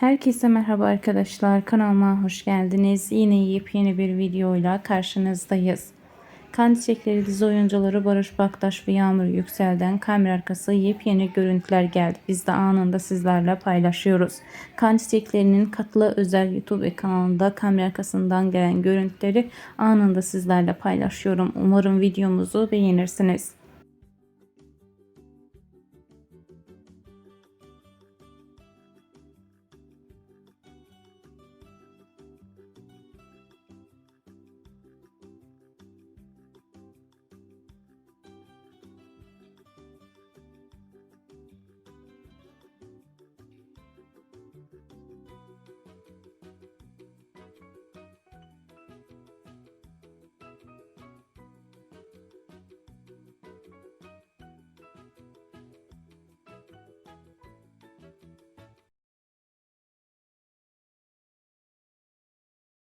Herkese merhaba arkadaşlar. Kanalıma hoş geldiniz. Yine yepyeni bir videoyla karşınızdayız. Kan Çiçekleri dizi oyuncuları Barış Baktaş ve Yağmur Yüksel'den kamera arkası yepyeni görüntüler geldi. Biz de anında sizlerle paylaşıyoruz. Kan Çiçekleri'nin katılı özel YouTube kanalında kamera arkasından gelen görüntüleri anında sizlerle paylaşıyorum. Umarım videomuzu beğenirsiniz.